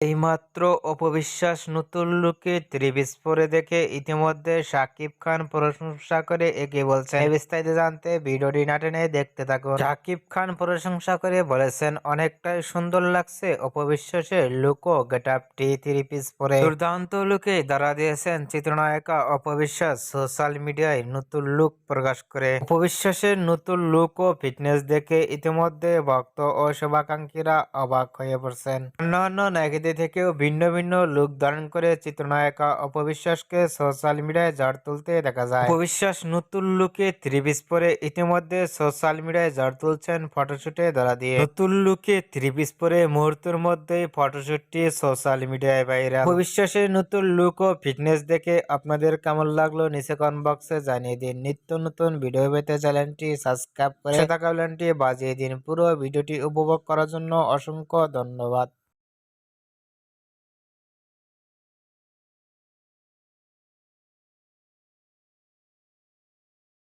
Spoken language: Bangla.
এইমাত্র অপবিশ্বাস নতুন লুকে ত্রিবিশ পরে দেখে ইতিমধ্যে শাকিব খান প্রশংসা করে একে বলছেন। বিস্তারিত জানতে ভিডিওটি না টেনে দেখতে থাকুন। শাকিব খান প্রশংসা করে বলেছেন, অনেকটাই সুন্দর লাগছে অপবিশ্বাসের লুক গেটআপটি থ্রি পিস পরে। দুর্দান্ত লুকে দাঁড়া দিয়েছেন চিত্রনায়িকা অপবিশ্বাস সোশ্যাল মিডিয়ায় নতুন লুক প্রকাশ করে। অপবিশ্বাসের নতুন লুক ও ফিটনেস দেখে ইতিমধ্যে ভক্ত ও শুভাকাঙ্ক্ষীরা অবাক হয়ে পড়ছেন। অন্যান্য নায়িকাদের থেকেও ভিন্ন ভিন্ন লুক ধারণ করে চিত্রনায়িকা অপবিশ্বাসকে সোশ্যাল মিডিয়ায় ঝড় তুলতে দেখা যায়। অপবিশ্বাস নতুন লুকে থ্রি পরে ইতিমধ্যে সোশ্যাল মিডিয়ায় ঝড় তুলছেন ফটোশুটে ধরা দিয়ে। নতুন লুকে থ্রি পিস পরে মুহূর্তের মধ্যেই ফটোশুটটি সোশ্যাল মিডিয়ায় ভাইরাল। অপবিশ্বাসের নতুন লুক ও ফিটনেস দেখে আপনাদের কেমন লাগল নিচে কমেন্ট বক্সে জানিয়ে দিন। নিত্য নতুন ভিডিও পেতে চ্যানেলটি সাবস্ক্রাইব করে থাকা বাজিয়ে দিন। পুরো ভিডিওটি উপভোগ করার জন্য অসংখ্য ধন্যবাদ।